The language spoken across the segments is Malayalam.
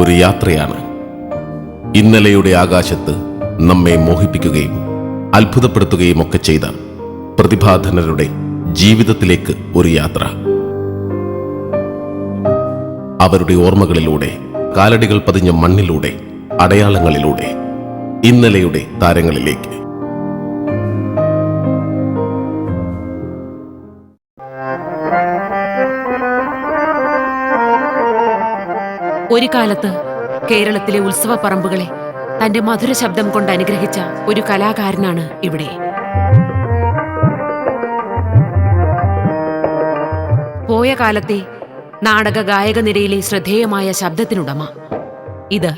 ഒരു യാത്രയാണ്. ഇന്നലെയുടെ ആകാശത്ത് നമ്മെ മോഹിപ്പിക്കുകയും അത്ഭുതപ്പെടുത്തുകയും ഒക്കെ ചെയ്ത പ്രതിഭാധനരുടെ ജീവിതത്തിലേക്ക് ഒരു യാത്ര. അവരുടെ ഓർമ്മകളിലൂടെ കാലടികൾ പതിഞ്ഞ മണ്ണിലൂടെ അടയാളങ്ങളിലൂടെ ഇന്നലെയുടെ താരങ്ങളിലേക്ക്. ഒരു കാലത്ത് കേരളത്തിലെ ഉത്സവ പറമ്പുകളെ തന്റെ മധുര ശബ്ദം കൊണ്ട് അനുഗ്രഹിച്ച ഒരു കലാകാരനാണ് ഇവിടെ. പോയ കാലത്തെ നാടക ഗായക നിരയിലെ ശ്രദ്ധേയമായ ശബ്ദത്തിനുടമ. ഇത്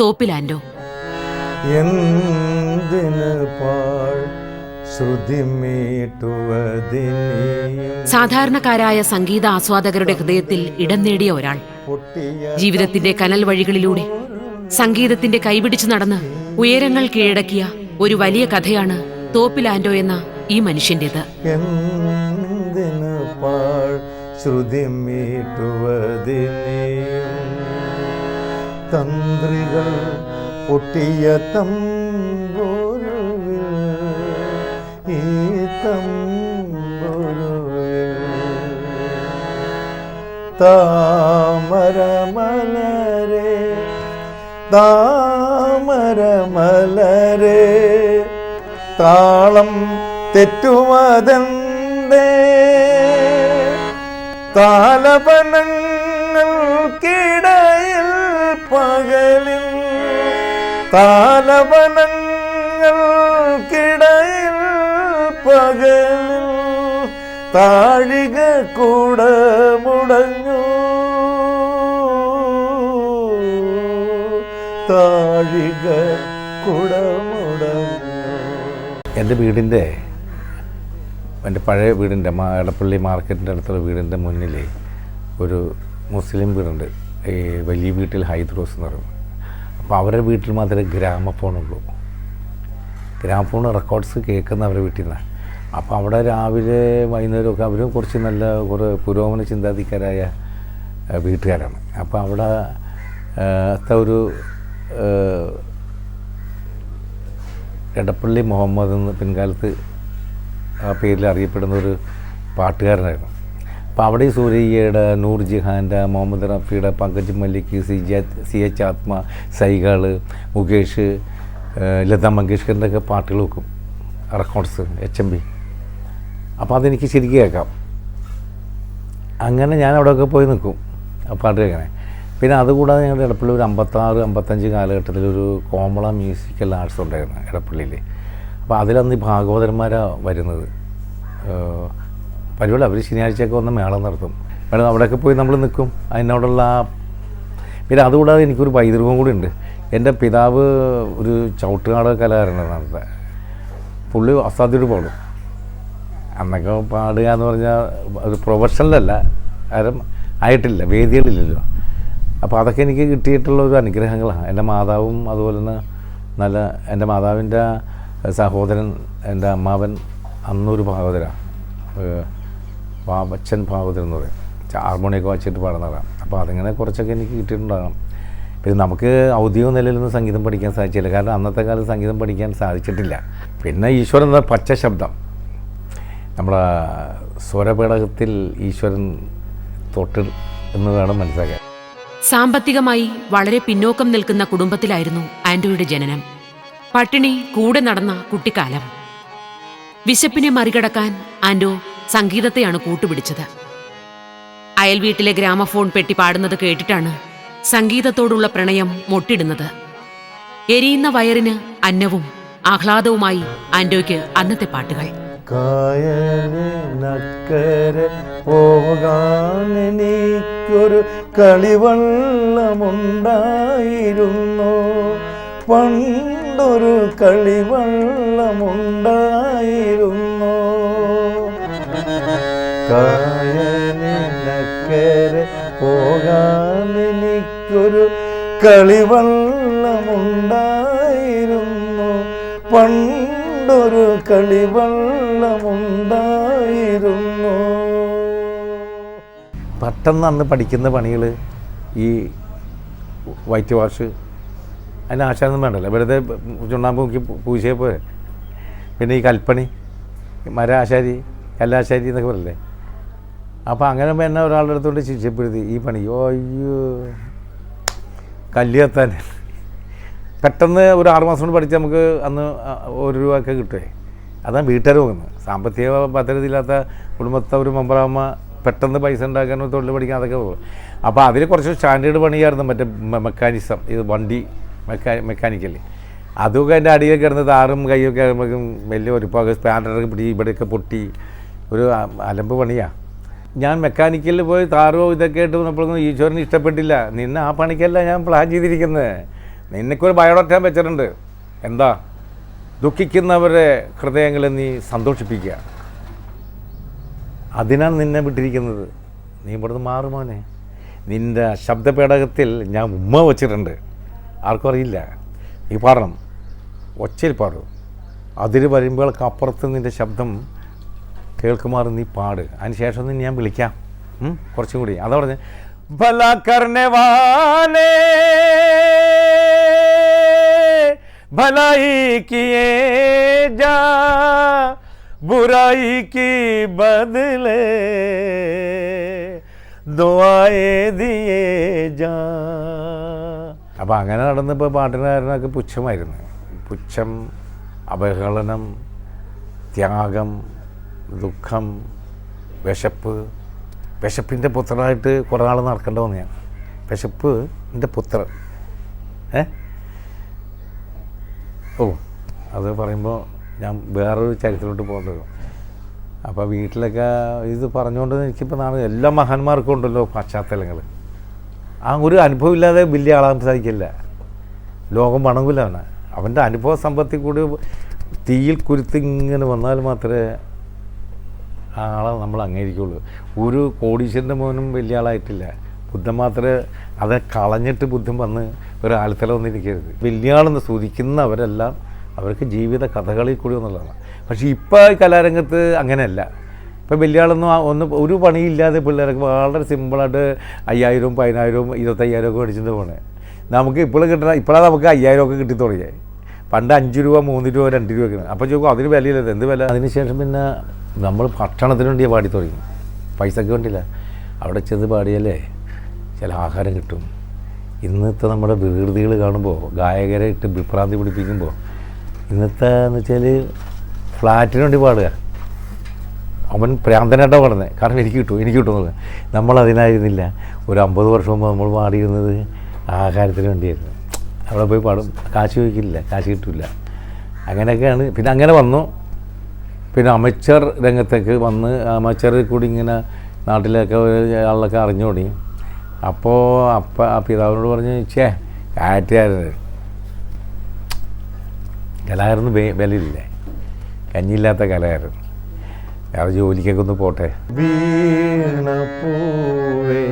തോപ്പിലാൻഡോ സാധാരണക്കാരായ സംഗീത ആസ്വാദകരുടെ ഹൃദയത്തിൽ ഇടം നേടിയ ഒരാൾ. ജീവിതത്തിന്റെ കനൽ വഴികളിലൂടെ സംഗീതത്തിന്റെ കൈപിടിച്ചു നടന്ന് ഉയരങ്ങൾ കീഴടക്കിയ ഒരു വലിയ കഥയാണ് തോപ്പിലാൻഡോ എന്ന ഈ മനുഷ്യന്റേത്. എന്തിന് തന്ത്രികൾ പൊട്ടിയ തമ്പോരുവിൽ ഈ തമ്പുരുവിൽ താമരമലരെ താമരമലരെ. താളം തെറ്റുവതെന്തേ? താലപനങ്ങൾക്കിടയിൽ പകലിൽ താലപനങ്ങൾക്കിടയിൽ താഴിക കൂട മുടങ്ങൂ. താഴിക കൂട മുടങ്ങൂ. എന്റെ വീടിന്റെ എന്റെ പഴയ വീടിന്റെ മാ എടപ്പള്ളി മാർക്കറ്റിന്റെ അടുത്തുള്ള വീടിന്റെ മുന്നിൽ ഒരു മുസ്ലിം വീടുണ്ട്. ഈ വലിയ വീട്ടിൽ ഹൈദ്രോസ് എന്ന് പറയും. അപ്പോൾ അവരുടെ വീട്ടിൽ മാത്രമേ ഗ്രാമഫോണുള്ളൂ. ഗ്രാമഫോൺ റെക്കോർഡ്സ് കേൾക്കുന്ന അവരുടെ വീട്ടിൽ നിന്നാണ്. അപ്പോൾ അവിടെ രാവിലെ വൈകുന്നേരമൊക്കെ അവരും കുറച്ച് നല്ല കുറേ പുരോഗമന ചിന്താധിക്കാരായ വീട്ടുകാരാണ്. അപ്പോൾ അവിടെ ഒരു എടപ്പള്ളി മുഹമ്മദ് എന്ന് പിൻകാലത്ത് ആ പേരിൽ അറിയപ്പെടുന്ന ഒരു പാട്ടുകാരനായിരുന്നു. അപ്പോൾ അവിടെ ഈ സൂര്യയുടെ നൂർ ജിഹാന്റെ Mohammed റഫിയുടെ Pankaj Mallick C J C H Atma Saigal Mukesh Lata Lata മങ്കേഷ്കറിന്റെ പാട്ടുകൾ വെക്കും. Records H M V. അപ്പോൾ അതെനിക്ക് ശരിക്കും കേൾക്കാം. അങ്ങനെ ഞാൻ അവിടെയൊക്കെ പോയി നിൽക്കും. പാട്ട് കേൾക്കണേ. പിന്നെ അതുകൂടാതെ ഞങ്ങളുടെ ഇടപ്പള്ളി ഒരു അമ്പത്താറ് അമ്പത്തഞ്ച് കാലഘട്ടത്തിൽ ഒരു കോമള മ്യൂസിക്കൽ ആർട്സ് ഉണ്ടായിരുന്നു ഇടപ്പള്ളിയിൽ അപ്പോൾ അതിലന്ന് ഈ ഭാഗവതന്മാരാണ് വരുന്നത്. പരിപാടി. അവർ ശനിയാഴ്ചയൊക്കെ വന്ന് മേളം നടത്തും. മേളം അവിടെയൊക്കെ പോയി നമ്മൾ നിൽക്കും. അതിനോടുള്ള പിന്നെ അതുകൂടാതെ എനിക്കൊരു പൈതൃകവും കൂടി ഉണ്ട്. എന്റെ പിതാവ് ഒരു ചവിട്ടുനാടക കലാകാരനാണ് പുള്ളി അസാധ്യമായിട്ട് പാടും. അന്നൊക്കെ പാടുക എന്ന് പറഞ്ഞാൽ ഒരു പ്രൊഫഷണലല്ല. ആരും ആയിട്ടില്ല വേദികളില്ലല്ലോ. അപ്പോൾ അതൊക്കെ എനിക്ക് കിട്ടിയിട്ടുള്ള ഒരു അനുഗ്രഹങ്ങളാണ്. എന്റെ മാതാവും അതുപോലെ തന്നെ നല്ല എന്റെ മാതാവിന്റെ സഹോദരൻ എന്റെ അമ്മാവൻ അന്നൊരു ഭാഗവതരാണ് വാവച്ചൻ ഭാഗവതരൻ എന്ന് പറയും. ഹാർമോണിയൊക്കെ വച്ചിട്ട് പാടുന്നതാണ് അപ്പോൾ അതിങ്ങനെ കുറച്ചൊക്കെ എനിക്ക് കിട്ടിയിട്ടുണ്ടാകണം. പിന്നെ നമുക്ക് ഔദ്യോഗിക നിലയിലൊന്നും സംഗീതം പഠിക്കാൻ സാധിച്ചില്ല. കാരണം അന്നത്തെ കാലത്ത് സംഗീതം പഠിക്കാൻ സാധിച്ചിട്ടില്ല. പിന്നെ ഈശ്വരൻ എന്ന പച്ച ശബ്ദം. നമ്മുടെ സ്വരപേടകത്തിൽ ഈശ്വരൻ തൊട്ട് വേണം മനസ്സിലാക്കാൻ. സാമ്പത്തികമായി വളരെ പിന്നോക്കം നിൽക്കുന്ന കുടുംബത്തിലായിരുന്നു ആൻഡോയുടെ ജനനം. പട്ടിണി കൂടെ നടന്ന കുട്ടിക്കാലം. വിശപ്പിനെ മറികടക്കാൻ ആൻഡോ സംഗീതത്തെയാണ് കൂട്ടുപിടിച്ചത്. അയൽവീട്ടിലെ ഗ്രാമഫോൺ പെട്ടി പാടുന്നത് കേട്ടിട്ടാണ് സംഗീതത്തോടുള്ള പ്രണയം മൊട്ടിടുന്നത്. എരിയുന്ന വയറിന് അന്നവും ആഹ്ലാദവുമായി ആൻഡോയ്ക്ക് അന്നത്തെ പാട്ടുകൾ. കായലിനക്കരെ പോകാനെനിക്കൊരു കളിവള്ളമുണ്ടായിരുന്നു. പണ്ടൊരു കളിവള്ളമുണ്ടായിരുന്നു. കായലിനക്കരെ പോകാനെനിക്കൊരു കളിവള്ളമുണ്ടായിരുന്നു. പണ്ടൊരു കളിവള്ളമുണ്ടായിരുന്നു പെട്ടെന്ന് അന്ന് പഠിക്കുന്ന പണികൾ ഈ വൈറ്റ് വാഷ് അതിന് ആശാനൊന്നും വേണ്ടല്ലോ. വെറുതെ ചുണ്ണാമ്പ് നോക്കി പൂശിയെ പോരെ. പിന്നെ ഈ കൽപ്പണി മര ആശാരി കല്ലാശാരി എന്നൊക്കെ പറയില്ലേ? അപ്പോൾ അങ്ങനെ എന്നെ ഒരാളുടെ അടുത്തോണ്ട് ശിക്ഷപ്പെടുത്തി ഈ പണി അയ്യോ. കല്ല് പെട്ടെന്ന് ഒരു ആറുമാസം കൊണ്ട് പഠിച്ച് നമുക്ക് അന്ന് ഒരു രൂപയൊക്കെ കിട്ടുമേ അതാണ് വീട്ടുകാർ നോക്കുന്നത് സാമ്പത്തിക ഭദ്രതയില്ലാത്ത കുടുംബത്തെ ഒരു മെമ്പറാകുമ്പോൾ പെട്ടെന്ന് പൈസ ഉണ്ടാക്കാനും തൊഴിൽ പഠിക്കാൻ അതൊക്കെ പോകും. അപ്പോൾ അതിൽ കുറച്ച് സ്റ്റാൻഡേർഡ് പണിയായിരുന്നു മറ്റേ മെക്കാനിസം. ഇത് വണ്ടി മെക്കാ മെക്കാനിക്കൽ. അതൊക്കെ എന്റെ അടിയിൽ കിടന്ന് താറും കൈയൊക്കെ ആകുമ്പോഴേക്കും വലിയ ഒരുപാട് സ്പാൻഡറൊക്കെ പിടി ഇവിടെയൊക്കെ പൊട്ടി. ഒരു അലമ്പ് പണിയാണ് ഞാൻ മെക്കാനിക്കലിൽ പോയി താറോ ഇതൊക്കെ ആയിട്ട് വന്നപ്പോഴൊന്നും ഈശ്വരന് ഇഷ്ടപ്പെട്ടില്ല. നിന്നെ ആ പണിക്കല്ല ഞാൻ പ്ലാൻ ചെയ്തിരിക്കുന്നത് നിനക്കൊരു ബയോഡാറ്റ വെച്ചിട്ടുണ്ട്. എന്താ? ദുഃഖിക്കുന്നവരുടെ ഹൃദയങ്ങളെ നീ സന്തോഷിപ്പിക്കുക. അതിനാണ് നിന്നെ വിട്ടിരിക്കുന്നത്. നീ ഇവിടുന്ന് മാറുമോനെ നിന്റെ ശബ്ദപേടകത്തിൽ ഞാൻ ഉമ്മ വെച്ചിട്ടുണ്ട്. ആർക്കും അറിയില്ല. നീ പാടണം. ഒച്ചയിൽ പാടും. അതിൽ വരുമ്പോഴൊക്കെ അപ്പുറത്ത് നിന്റെ ശബ്ദം കേൾക്കുമാർ നീ പാട്. അതിന് ശേഷം ഒന്ന് ഞാൻ വിളിക്കാം? കുറച്ചും കൂടി. അതാ പറഞ്ഞ. भलाई किए जा बुराई की बदले ദുആയെ ദിയേ ജാ അപ്പം അങ്ങനെ നടന്നപ്പോൾ പാട്ടുകാരനൊക്കെ പുച്ഛമായിരുന്നു പുച്ഛം അവഹേളനം ത്യാഗം ദുഃഖം വിശപ്പ് വിശപ്പിൻ്റെ പുത്രനായിട്ട് കുറേ നാൾ നടക്കേണ്ട വന്നു ഞാൻ വിശപ്പ് എൻ്റെ പുത്രൻ ഏ ഓ അത് പറയുമ്പോൾ ഞാൻ വേറൊരു ചരിത്രത്തിലോട്ട് പോകേണ്ടി വരും. അപ്പോൾ വീട്ടിലൊക്കെ ഇത് പറഞ്ഞുകൊണ്ട് എനിക്കിപ്പോൾ നാളെ എല്ലാ മഹാന്മാർക്കും ഉണ്ടല്ലോ പശ്ചാത്തലങ്ങൾ ആ ഒരു അനുഭവം ഇല്ലാതെ വലിയ ആളാൻ സാധിക്കില്ല. ലോകം വണങ്ങില്ല അവനെ. അവന്റെ അനുഭവ സമ്പത്തിൽ കൂടി തീയിൽ കുരുത്ത് ഇങ്ങനെ വന്നാൽ മാത്രമേ ആ ആളെ നമ്മൾ അംഗീകരിക്കുള്ളൂ ഒരു കോടീശ്വരന്റെ മോനും വലിയ ആളായിട്ടില്ല. ബുദ്ധൻ മാത്രമേ അത് കളഞ്ഞിട്ട് ബുദ്ധൻ വന്ന് ഒരു ആൽത്തല വന്നിരിക്കരുത്. വലിയ ആളെന്ന് സ്തുതിക്കുന്നവരെല്ലാം അവർക്ക് ജീവിത കഥകളിൽ കൂടി എന്നുള്ളതാണ് പക്ഷേ ഇപ്പോൾ കലാരംഗത്ത് അങ്ങനെയല്ല. ഇപ്പം വലിയ ആളൊന്നും ആ- ഒന്നും ഒരു പണിയില്ലാതെ പിള്ളേർക്ക് വളരെ സിമ്പിളായിട്ട് അയ്യായിരവും പതിനായിരവും ഇരുപത്തയ്യായിരം ഒക്കെ മേടിച്ചിട്ട് പോണേ. നമുക്ക് ഇപ്പോൾ കിട്ടണ ഇപ്പോഴാണ് നമുക്ക് അയ്യായിരം ഒക്കെ കിട്ടി തുടങ്ങിയത് പണ്ട് അഞ്ച് രൂപ മൂന്ന് രൂപ രണ്ട് രൂപ ഒക്കെ അപ്പോൾ ചോദിക്കും അതിന് വിലയില്ലത് എന്ത് വില? അതിനുശേഷം പിന്നെ നമ്മൾ ഭക്ഷണത്തിന് വേണ്ടിയാണ് പാടി തുടങ്ങി. പൈസക്ക് വേണ്ടിയില്ല. അവിടെ ചെന്ന് പാടിയാലേ ചില ആഹാരം കിട്ടും. ഇന്നത്തെ നമ്മുടെ വികൃതികൾ കാണുമ്പോൾ ഗായകരെ ഇട്ട് വിഭ്രാന്തി പിടിപ്പിക്കുമ്പോൾ ഇന്നത്തെ എന്ന് വെച്ചാൽ ഫ്ലാറ്റിന് വേണ്ടി പാടുക. അവൻ പ്രാന്തനായിട്ടാണ് പാടുന്നത് കാരണം എനിക്ക് കിട്ടും എനിക്ക് കിട്ടുന്നത് നമ്മൾ അതിനായിരുന്നില്ല ഒരു അമ്പത് വർഷം മുമ്പ് നമ്മൾ പാടിയിരുന്നത് ആഹാരത്തിന് വേണ്ടിയായിരുന്നു. അവിടെ പോയി പാടും. കാശ് ചോദിക്കില്ല കാശ് കിട്ടില്ല അങ്ങനെയൊക്കെയാണ്. പിന്നെ അങ്ങനെ വന്നു. പിന്നെ അമച്ചർ രംഗത്തേക്ക് വന്ന് അമച്ചറിൽ കൂടി ഇങ്ങനെ നാട്ടിലൊക്കെ ആളിലൊക്കെ അറിഞ്ഞു തുടങ്ങി അപ്പോൾ അപ്പ ആ പിതാവിനോട് പറഞ്ഞ് ചേ കാറ്റുകാരന് കലാകാരന് വേ- വിലയില്ലേ കഞ്ഞിയില്ലാത്ത കലാകാരൻ. വേറെ ജോലിക്കൊക്കെ ഒന്ന് പോട്ടെ. വീണ വീണപ്പൂവേ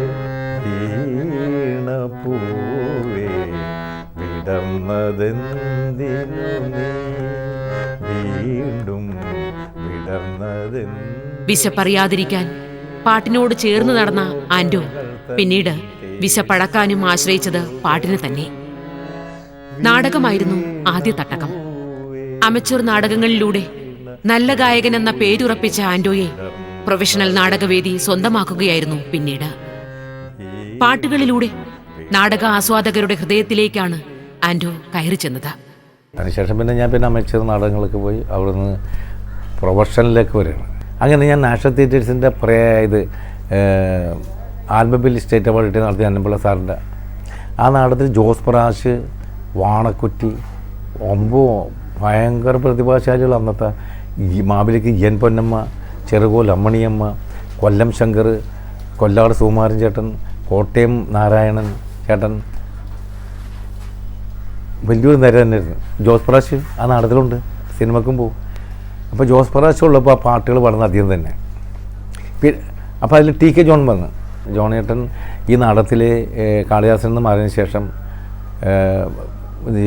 വീണ പൂവേ വിടർന്നതെന്തിനു നീ? വീണ്ടും വിടർന്നതെന്ത് വിശപ്പറിയാതിരിക്കാൻ പാട്ടിനോട് ചേർന്ന് നടന്ന ആൻഡോ പിന്നീട് വിശപ്പടക്കാനും ആശ്രയിച്ചത് പാട്ടിന് തന്നെ. നാടകമായിരുന്നു ആദ്യ തട്ടകം. അമച്ചൂർ നാടകങ്ങളിലൂടെ നല്ല ഗായകൻ എന്ന പേരുറപ്പിച്ച ആൻഡോയെ പ്രൊഫഷണൽ നാടകവേദി സ്വന്തമാക്കുകയായിരുന്നു പിന്നീട്. പാട്ടുകളിലൂടെ നാടക ആസ്വാദകരുടെ ഹൃദയത്തിലേക്കാണ് ആൻഡോ കയറി ചെന്നത്. അതിനുശേഷം പിന്നെ ഞാൻ പിന്നെ അമേച്ചർ നാടകങ്ങളൊക്കെ പോയി അവിടുന്ന് പ്രൊഫഷണലിലേക്ക് വരികയാണ്. അങ്ങനെ ഞാൻ നാഷണൽ തിയേറ്റേഴ്സിന്റെ പ്രേ ഇത് ആൽബബിൽ സ്റ്റേറ്റ് അവാർഡ് കിട്ടിയ നടത്തിയ അന്നമ്പിള്ള സാറിന്റെ. ആ നാടകത്തിൽ ജോസ് പ്രാശ് വാണക്കുറ്റി ഒമ്പോ ഭയങ്കര പ്രതിഭാശാലികൾ അന്നത്തെ ഈ മാവിലേക്ക് എൻ പൊന്നമ്മ ചെറുകോൽ അമ്മണിയമ്മ കൊല്ലം ശങ്കർ കൊല്ലാട് സുകുമാരൻ ചേട്ടൻ കോട്ടയം നാരായണൻ ചേട്ടൻ. വലിയൊരു നിര തന്നെയായിരുന്നു. ജോസ് പ്രാശ് ആ നാടത്തിലുണ്ട് സിനിമക്കും പോകും അപ്പോൾ ജോസ് പ്രാശ് ഉള്ളപ്പോൾ ആ പാട്ടുകൾ പാടുന്ന അധികം തന്നെ. അപ്പോൾ അതിൽ ടി കെ ജോൺ വന്ന്. ജോണേട്ടൻ ഈ നാടത്തിലെ കാളിദാസൻ എന്ന് മാറിയതിന് ശേഷം ഈ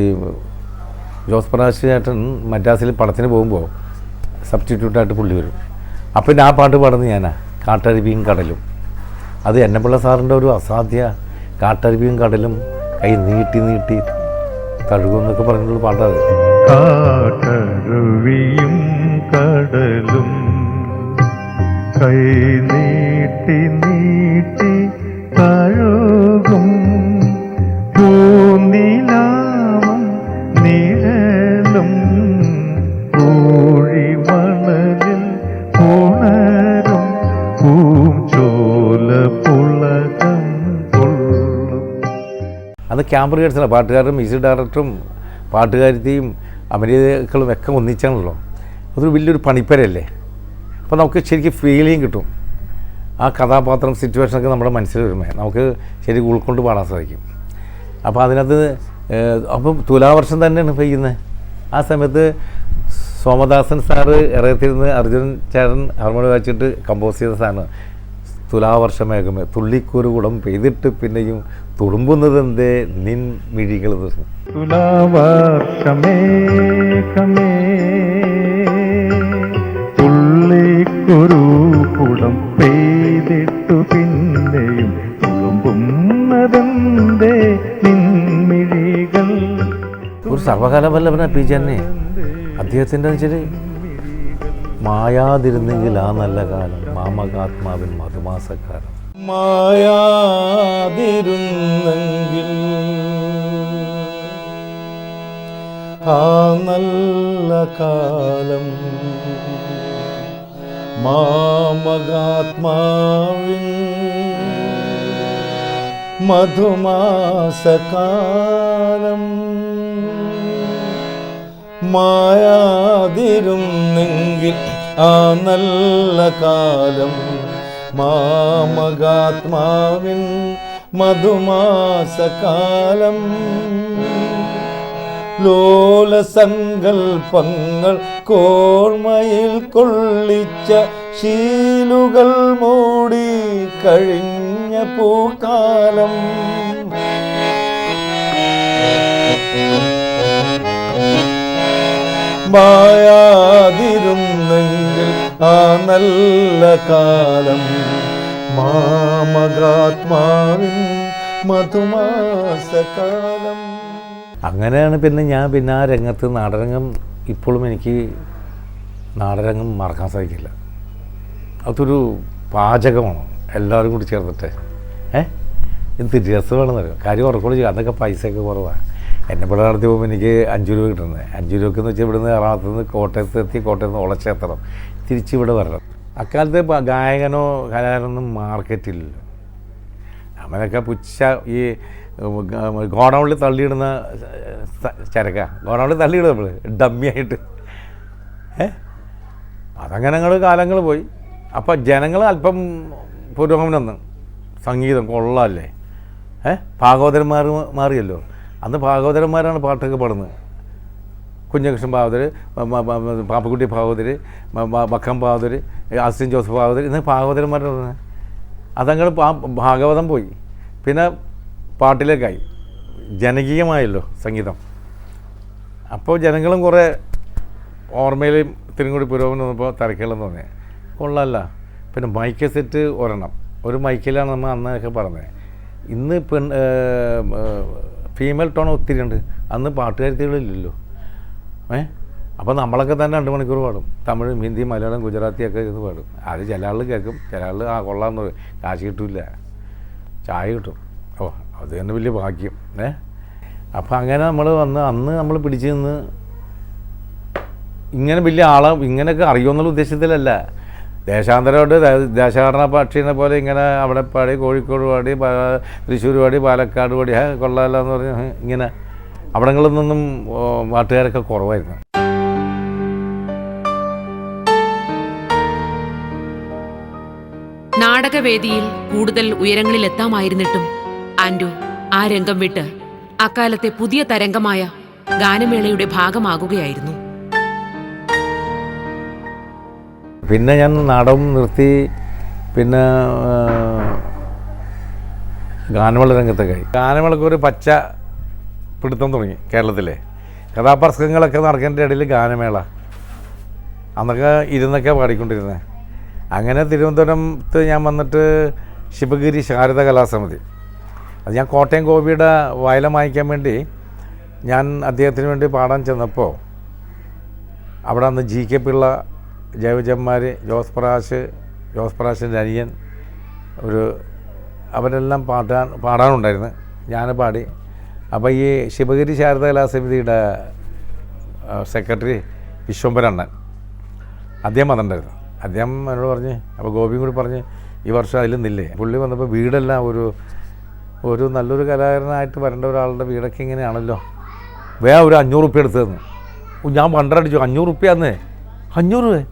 ജോസ് പ്രകാശ് ചേട്ടൻ മദ്രാസിൽ പടത്തിന് പോകുമ്പോൾ സബ്സ്റ്റിറ്റ്യൂട്ടായിട്ട് പുള്ളി വരും. അപ്പം ഞാൻ പാട്ട് പാടുന്നത് ഞാനാ. കാട്ടരുവിയും കടലും. അത് എന്നപ്പിള്ള സാറിന്റെ ഒരു അസാധ്യ കാട്ടരുവിയും കടലും കൈ നീട്ടി നീട്ടി തഴുകുമെന്നൊക്കെ പറഞ്ഞിട്ടുള്ള പാട്ടാണ് കാട്ടരുവിയും കടലും കൈ നീട്ടി നീട്ടി തഴുകും പൂനിലാവും നിഴലും പൂഴിമണലിൽ പുണരും പൂച്ചോല പുളകം അന്ന് ക്യാമ്പ് റിഹേഴ്സലാണ് പാട്ടുകാരും മ്യൂസിക് ഡയറക്ടറും പാട്ടുകാരത്തെയും അഭിനേതാക്കളും ഒക്കെ ഒന്നിച്ചാണല്ലോ. അതൊരു വലിയൊരു പണിപ്പരല്ലേ അപ്പോൾ നമുക്ക് ശരിക്കും ഫീലിംഗ് കിട്ടും. ആ കഥാപാത്രം സിറ്റുവേഷനൊക്കെ നമ്മുടെ മനസ്സിൽ വരുമ്പോൾ നമുക്ക് ശരിക്കും ഉൾക്കൊണ്ട് പാടാൻ സാധിക്കും. അപ്പോൾ അതിനകത്ത് അപ്പം തുലാവർഷം തന്നെയാണ് പെയ്യുന്നത് ആ സമയത്ത് സോമദാസൻ സാറ് ഇറയത്തിരുന്ന് അർജുൻ ചേരൻ ഹാർമോണിയം വായിച്ചിട്ട് കമ്പോസ് ചെയ്ത സാധനം. തുലാവർഷമേഘമേ തുള്ളിക്കൊരു കുടം പെയ്തിട്ട് പിന്നെയും തുളുമ്പുന്നതെന്തേ നിൻ മിഴികൾ തുലാവർഷമേ കുടം പെയ്തിട്ടു പിന്നെയും തുളുമ്പുന്നതെന്തേ നിൻമിഴികൾ? ഒരു സർവകാല വല്ലഭന പി ജി തന്നെ അദ്ദേഹത്തിന്റെ വെച്ചാൽ മായാതിരുന്നെങ്കിൽ ആ നല്ല കാലം മാമകാത്മാവിൻ മധുമാസക്കാലം. മായാതിരുന്നെങ്കിൽ ആ നല്ല കാലം മാമകാത്മാവിൻ മധുമാസകാലം മായാതിരുന്നെങ്കിൽ ആ നല്ല കാലം മാമകാത്മാവിൻ മധുമാസകാലം ലോലസങ്കൽപ്പങ്ങൾ കോർമയിൽ കൊള്ളിച്ച ശീലുകൾ മൂടി കഴിഞ്ഞ പൂക്കാലം. മായാതിരുന്നെങ്കിൽ ആ നല്ല കാലം മാമകാത്മാവിൻ മധുമാസകാലം. അങ്ങനെയാണ് പിന്നെ ഞാൻ പിന്നെ ആ രംഗത്ത് നാടരംഗം ഇപ്പോഴും എനിക്ക് നാടരംഗം മറക്കാൻ സാധിക്കില്ല. അതൊരു പാചകമാണ്? എല്ലാവരും കൂടി ചേർന്നിട്ട്. ഏ? എന്ത് രസമാണെന്ന് അറിയാം കാര്യം ഉറക്കോട് ചെയ്യും അതൊക്കെ പൈസയൊക്കെ കുറവാണ് എന്നെ ഇവിടെ നടത്തി പോകുമ്പോൾ എനിക്ക് അഞ്ച് രൂപ കിട്ടുന്നത്. അഞ്ച് രൂപയ്ക്ക് എന്ന് വെച്ചാൽ ഇവിടുന്ന് എറണാകുളത്ത് നിന്ന് കോട്ടയത്ത് എത്തി കോട്ടയത്ത് നിന്ന് ഒളച്ചെത്തണം. തിരിച്ച് ഇവിടെ വരണം. അക്കാലത്ത് ഗായകനോ കലാകാരനൊന്നും മാർക്കറ്റില്ലല്ലോ അവനൊക്കെ പുച്ഛ ഈ ഗോഡൗണിൽ തള്ളിയിടുന്ന ചരക്ക. ഗോഡൗണിൽ തള്ളിയിടും നമ്മൾ ഡമ്മിയായിട്ട്. ഏ? അതങ്ങനെ ഞങ്ങൾ കാലങ്ങൾ പോയി. അപ്പം ജനങ്ങൾ അല്പം പുരോഗമനം സംഗീതം കൊള്ളാമല്ലേ ഏ? ഭാഗവതന്മാർ മാറിയല്ലോ. അന്ന് ഭാഗവതന്മാരാണ് പാട്ടൊക്കെ പാടുന്നത്. കുഞ്ഞകൃഷ്ണൻ ഭാഗവതർ പാപ്പക്കുട്ടി ഭാഗവതർ ബക്കം ഭാഗവതർ അസിൻ ജോസഫ് ഭാഗവതർ ഇന്ന് ഭാഗവതന്മാരാണ് അതങ്ങൾ ഭാഗവതം പോയി. പിന്നെ പാട്ടിലേക്കായി. ജനകീയമായല്ലോ സംഗീതം. അപ്പോൾ ജനങ്ങളും കുറേ ഓർമ്മയിലും ഇത്തിരി കൂടി പുരോഗമനം വന്നപ്പോൾ തിരക്കുകളെന്ന് തോന്നി കൊള്ളാമല്ല പിന്നെ മൈക്ക് സെറ്റ് ഒരെണ്ണം. ഒരു മൈക്കിലാണ് നമ്മൾ അന്നൊക്കെ പറഞ്ഞത് ഇന്ന് പെൺ ഫീമെയിൽ ടോൺ ഒത്തിരി ഉണ്ട്. അന്ന് പാട്ടുകാരിത്തികളില്ലല്ലോ. ഏ? അപ്പോൾ നമ്മളൊക്കെ തന്നെ രണ്ട് മണിക്കൂർ പാടും. തമിഴും ഹിന്ദി മലയാളം ഗുജറാത്തിയൊക്കെ ഇത് പാടും. അത് ചില ആൾ കേൾക്കും. ചില ആൾ ആ കൊള്ളാമെന്ന് കാശ് കിട്ടില്ല. ചായ കിട്ടും. അത് തന്നെ വലിയ ഭാഗ്യം ഏ? അപ്പം അങ്ങനെ നമ്മൾ വന്ന് അന്ന് നമ്മൾ പിടിച്ചു നിന്ന് ഇങ്ങനെ വലിയ ആളെ ഇങ്ങനെയൊക്കെ അറിയുമെന്നുള്ള ഉദ്ദേശത്തിലല്ല. ദേശാന്തരമായിട്ട് ദേശാടന പക്ഷീനെ പോലെ ഇങ്ങനെ അവിടെ പാടി കോഴിക്കോട് പാടി തൃശ്ശൂർ പാടി പാലക്കാട് പാടി കൊള്ളാമല്ലോ എന്ന് പറഞ്ഞ് ഇങ്ങനെ അവിടങ്ങളിൽ നിന്നും പാട്ടുകാരൊക്കെ കുറവായിരുന്നു. നാടകവേദിയിൽ കൂടുതൽ ഉയരങ്ങളിൽ എത്താമായിരുന്നിട്ടും ആൻഡു ആ രംഗം വിട്ട് അക്കാലത്തെ പുതിയ തരംഗമായ ഗാനമേളയുടെ ഭാഗമാകുകയായിരുന്നു. പിന്നെ ഞാൻ നാടകം നിർത്തി പിന്നെ ഗാനമേള കഴി ഗാനമേളക്ക് ഒരു പച്ച പിടുത്തം തുടങ്ങി കേരളത്തിലെ. കഥാപ്രസംഗങ്ങളൊക്കെ നടക്കേണ്ട ഇടയിൽ ഗാനമേള. അന്നൊക്കെ ഇരുന്നൊക്കെ പാടിക്കൊണ്ടിരുന്നത് അങ്ങനെ തിരുവനന്തപുരത്ത് ഞാൻ വന്നിട്ട് ശിവഗിരി ശാരദ കലാസമിതി. അത് ഞാൻ കോട്ടയം ഗോപിയുടെ വയലം വാങ്ങിക്കാൻ വേണ്ടി ഞാൻ അദ്ദേഹത്തിന് വേണ്ടി പാടാൻ ചെന്നപ്പോൾ അവിടെ അന്ന് ജി കെ പിള്ള ജയവിജയന്മാർ ജോസ് പ്രകാശ് ജോസ് പ്രകാശിന്റെ അനിയൻ ഒരു അവരെല്ലാം പാടാൻ പാടാനുണ്ടായിരുന്നു. ഞാൻ പാടി. അപ്പോൾ ഈ ശിവഗിരി ശാരദ കലാസമിതിയുടെ സെക്രട്ടറി വിശ്വംബരണ്ണൻ അദ്ദേഹം വന്നിട്ടുണ്ടായിരുന്നു. അദ്ദേഹം എന്നോട് പറഞ്ഞ് അപ്പോൾ ഗോപിയും കൂടി പറഞ്ഞ് ഈ വർഷം അതിൽ നിന്നില്ലേ? പുള്ളി വന്നപ്പോൾ വീടെല്ലാം ഒരു ഒരു നല്ലൊരു കലാകാരനായിട്ട് വരേണ്ട ഒരാളുടെ വീടൊക്കെ ഇങ്ങനെയാണല്ലോ. വേറെ ഒരു അഞ്ഞൂറ് റുപ്യ എടുത്തു തന്നു ഓ, ഞാൻ പണ്ടടിച്ചു. അഞ്ഞൂറ് റുപ്യ അന്നേ. അഞ്ഞൂറ് രൂപ?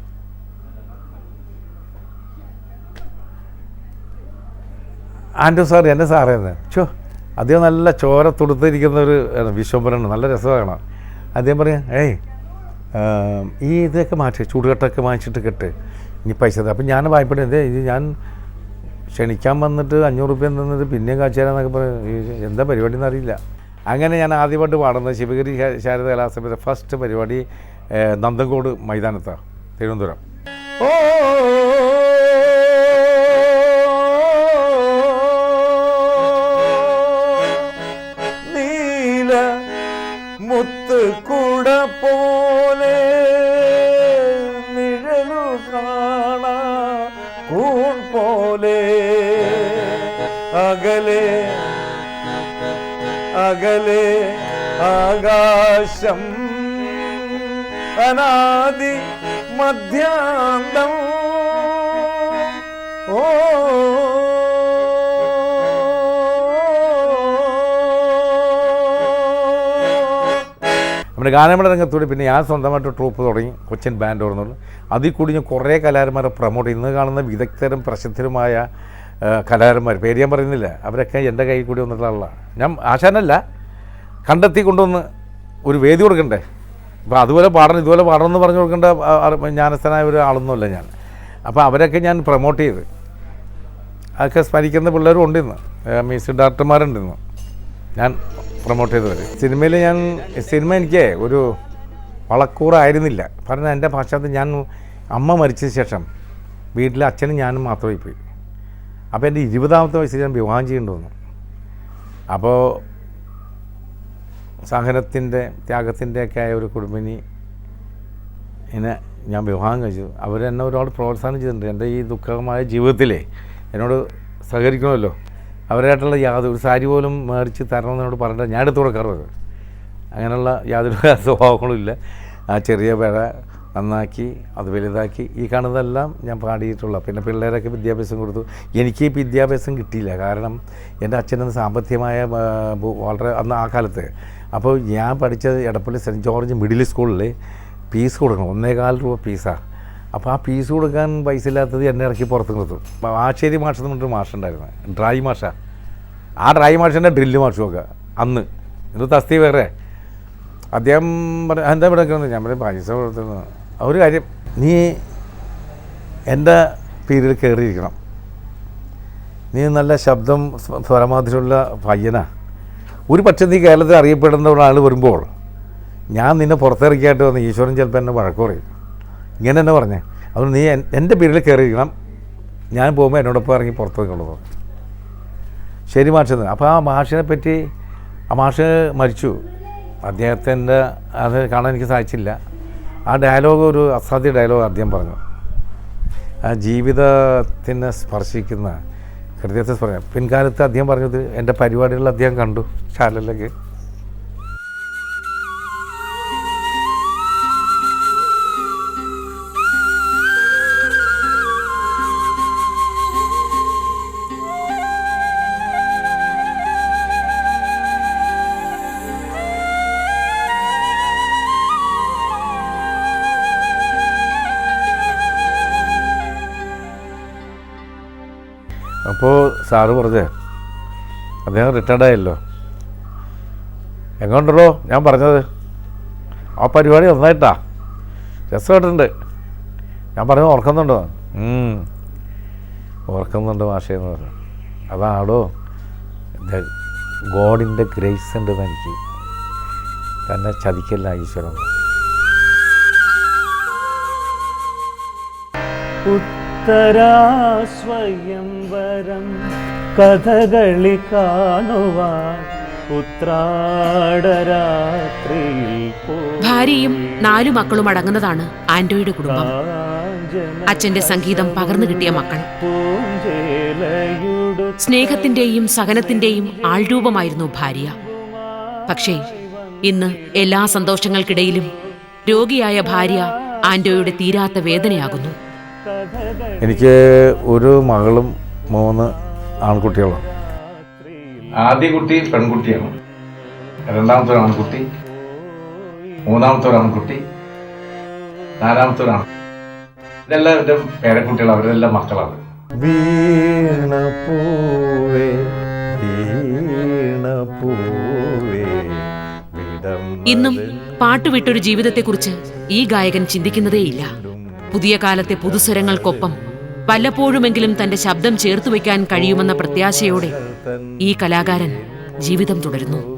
ആന്റോ സാർ എന്റെ സാറേ എന്ന്. ചോ അദ്ദേഹം നല്ല ചോര തുടുത്തിരിക്കുന്ന ഒരു ആണ്, നല്ല രസമാണ്. അദ്ദേഹം പറയാം ഏയ് ഈ ഇതൊക്കെ മാറ്റി. ചൂടുകെട്ടൊക്കെ വാങ്ങിച്ചിട്ട് കെട്ട്. ഇനി പൈസ തരാം." അപ്പം ഞാൻ വായ്പ ഇത് ഞാൻ ക്ഷണിക്കാൻ വന്നിട്ട് അഞ്ഞൂറ് റുപ്യ തന്നിട്ട് പിന്നെയും കാച്ചുതരാന്നൊക്കെ പറയും എന്താ പരിപാടി എന്നറിയില്ല. അങ്ങനെ ഞാൻ ആദ്യമായിട്ട് പാടുന്നത് ശിവഗിരി ശാരദ കലാസഭയുടെ ഫസ്റ്റ് പരിപാടി നന്ദൻകോട് മൈതാനത്താണ് തിരുവനന്തപുരം. ഓ അകലെ ആകാശം. അനാദി മധ്യാന്തം. ഓ. നമ്മുടെ ഗാനമേള രംഗത്തൂടെ പിന്നെ ഞാൻ സ്വന്തമായിട്ട് ട്രൂപ്പ് തുടങ്ങി കൊച്ചിൻ ബാൻഡ് തുറന്നുള്ളൂ അതിൽ കൂടി ഞാൻ കുറേ കലാകാരന്മാരെ പ്രമോട്ട് ഇന്ന് കാണുന്ന വിദഗ്ധരും പ്രസിദ്ധരുമായ കലാകാരന്മാർ പേര് ഞാൻ പറയുന്നില്ല. അവരൊക്കെ എന്റെ കയ്യിൽ കൂടി വന്നിട്ടുള്ള ആളാണ് ഞാൻ ആശാനല്ല കണ്ടെത്തി കൊണ്ടുവന്ന് ഒരു വേദി കൊടുക്കണ്ടേ? അപ്പോൾ അതുപോലെ പാടണം ഇതുപോലെ പാടണം എന്ന് പറഞ്ഞു കൊടുക്കേണ്ട ജ്ഞാനസ്ഥനായ ഒരു ആളൊന്നുമല്ല ഞാൻ. അപ്പോൾ അവരൊക്കെ ഞാൻ പ്രൊമോട്ട് ചെയ്ത്. അതൊക്കെ സ്മരിക്കുന്ന പിള്ളേരും ഉണ്ട് ഇന്ന്. മ്യൂസിക് ഡയറക്ടർമാരുണ്ട് ഞാൻ പ്രൊമോട്ട് ചെയ്തവർ സിനിമയിൽ ഞാൻ സിനിമ എനിക്ക് ഒരു വളക്കൂറായിരുന്നില്ല. പറഞ്ഞാൽ എന്റെ പാശ്ചാത്യം ഞാൻ അമ്മ മരിച്ചതിന് ശേഷം വീട്ടിൽ അച്ഛനും ഞാനും മാത്രമായി പോയി അപ്പോൾ എന്റെ ഇരുപതാമത്തെ വയസ്സിൽ ഞാൻ വിവാഹം ചെയ്യേണ്ടി വന്നു. അപ്പോൾ സഹനത്തിന്റെ ത്യാഗത്തിന്റെയൊക്കെ ആയ ഒരു കുടുംബിനി എന്നെ ഞാൻ വിവാഹം കഴിച്ചു. അവരെന്നെ ഒരുപാട് പ്രോത്സാഹനം ചെയ്തിട്ടുണ്ട്. എന്റെ ഈ ദുഃഖമായ ജീവിതത്തിലേ എന്നോട് സഹകരിക്കണമല്ലോ. അവരായിട്ടുള്ള യാതൊരു സാരി പോലും മേടിച്ച് തരണമെന്ന് എന്നോട് പറഞ്ഞിട്ട് ഞാൻ എടുത്തു കൊടുക്കാറുള്ളത്. അങ്ങനെയുള്ള യാതൊരു സ്വഭാവങ്ങളും ഇല്ല. ആ ചെറിയ പിഴ നന്നാക്കി അത് വലുതാക്കി. ഈ കാണുന്നതെല്ലാം ഞാൻ പാടിയിട്ടുള്ള. പിന്നെ പിള്ളേരൊക്കെ വിദ്യാഭ്യാസം കൊടുത്തു. എനിക്ക് വിദ്യാഭ്യാസം കിട്ടിയില്ല. കാരണം എന്റെ അച്ഛനന്ന് സാമ്പത്തികമായ വളരെ അന്ന് ആ കാലത്ത്. അപ്പോൾ ഞാൻ പഠിച്ചത് എടപ്പള്ളി സെന്റ് ജോർജ് മിഡിൽ സ്കൂളിൽ ഫീസ് കൊടുക്കണം. ഒന്നേകാൽ രൂപ ഫീസാണ് അപ്പോൾ ആ ഫീസ് കൊടുക്കാൻ പൈസ ഇല്ലാത്തത് എന്നെ ഇറക്കി പുറത്ത് നിർത്തും ആശ്ശേരി മാഷ് എന്ന് പറഞ്ഞിട്ട് മാഷുണ്ടായിരുന്നു ഡ്രൈ മാഷ. ആ ഡ്രൈ മാഷിന്റെ ഡ്രില്ല് മാഷ് നോക്കുക. അന്ന്. ഇത് തസ്തി വേറെ. അദ്ദേഹം പറഞ്ഞ എന്താ ഇവിടെ ഞാൻ പറയും പൈസ കൊടുത്തു ഒരു കാര്യം നീ എന്റെ പേരിൽ കയറിയിരിക്കണം നീ നല്ല ശബ്ദം സ്വരമാതിരിയുള്ള പയ്യനാ. ഒരു പക്ഷേ നീ കേരളത്തിൽ അറിയപ്പെടുന്ന ഒരാൾ വരുമ്പോൾ ഞാൻ നിന്നെ പുറത്തിറക്കിയായിട്ട് വന്ന് ഈശ്വരൻ ചിലപ്പോൾ എന്നെ വഴക്ക് പറയും. ഇങ്ങനെ തന്നെ പറഞ്ഞേ. അതുകൊണ്ട് നീ എൻ- എന്റെ പേരിൽ കയറിയിരിക്കണം ഞാൻ പോകുമ്പോൾ എന്നോടൊപ്പം ഇറങ്ങി പുറത്ത് നിൽക്കുള്ളൂ പറഞ്ഞു ശരി മാഷെന്ന് അപ്പോൾ ആ മാഷിനെ പറ്റി ആ മാഷ് മരിച്ചു. അദ്ദേഹത്തിന്റെ അത് കാണാൻ എനിക്ക് സാധിച്ചില്ല. ആ ഡയലോഗ് ഒരു അസാധ്യ ഡയലോഗ് ആദ്യം പറഞ്ഞു. ആ ജീവിതത്തിനെ സ്പർശിക്കുന്ന ഹൃദയത്തെ സ്പർശിക്കുന്ന പിൻകാലത്ത് അദ്ദേഹം പറഞ്ഞത് എന്റെ പരിപാടികളിൽ അദ്ദേഹം കണ്ടു ചാനലിലേക്ക് സാറ് പറഞ്ഞേ. അദ്ദേഹം റിട്ടയർഡ് ആയല്ലോ. എങ്ങോട്ടല്ലോ ഞാൻ പറഞ്ഞത്. ആ പരിപാടി നന്നായിട്ടാ. രസമായിട്ടുണ്ട്. ഞാൻ പറഞ്ഞത് ഓർക്കുന്നുണ്ടോ. ഓർക്കുന്നുണ്ട് മാഷയെന്ന് പറഞ്ഞു. അതാണോ ഗോഡിന്റെ ഗ്രേസ് ഉണ്ട് എനിക്ക് തന്നെ ചതിക്കല്ല ഈശ്വരൻ. ഉത്തരാ സ്വയംവരം കഥകളി കാണുവാൻ ഭാര്യയും നാലു മക്കളും അടങ്ങുന്നതാണ് ആന്റോയുടെ കുടുംബം. അച്ഛന്റെ സംഗീതം പകർന്നു കിട്ടിയ മക്കൾ. സ്നേഹത്തിന്റെയും സഹനത്തിന്റെയും ആൾരൂപമായിരുന്നു ഭാര്യ. പക്ഷേ ഇന്ന് എല്ലാ സന്തോഷങ്ങൾക്കിടയിലും രോഗിയായ ഭാര്യ ആന്റോയുടെ തീരാത്ത വേദനയാകുന്നു. എനിക്ക് ഒരു മകളും മൂന്ന് ആൺകുട്ടികളും. ആദ്യ കുട്ടി പെൺകുട്ടിയാണ്. രണ്ടാമത്തെ ഒരു ആൺകുട്ടി മൂന്നാമത്തെ ഒരു ആൺകുട്ടി നാലാമത്തെ ഒരു ആൺ ഇതെല്ലാം എന്റെ പേരക്കുട്ടികൾ അവരെല്ലാം മക്കളാണ്. വീണ പൂവേ വീണ പൂവേ ഇന്നും പാട്ടുവിട്ടൊരു ജീവിതത്തെക്കുറിച്ച് ഈ ഗായകൻ ചിന്തിക്കുന്നതേയില്ല. പുതിയ കാലത്തെ പുതുസ്വരങ്ങൾക്കൊപ്പം വല്ലപ്പോഴുമെങ്കിലും തന്റെ ശബ്ദം ചേർത്തുവെക്കാൻ കഴിയുമെന്ന പ്രത്യാശയോടെ ഈ കലാകാരൻ ജീവിതം തുടരുന്നു.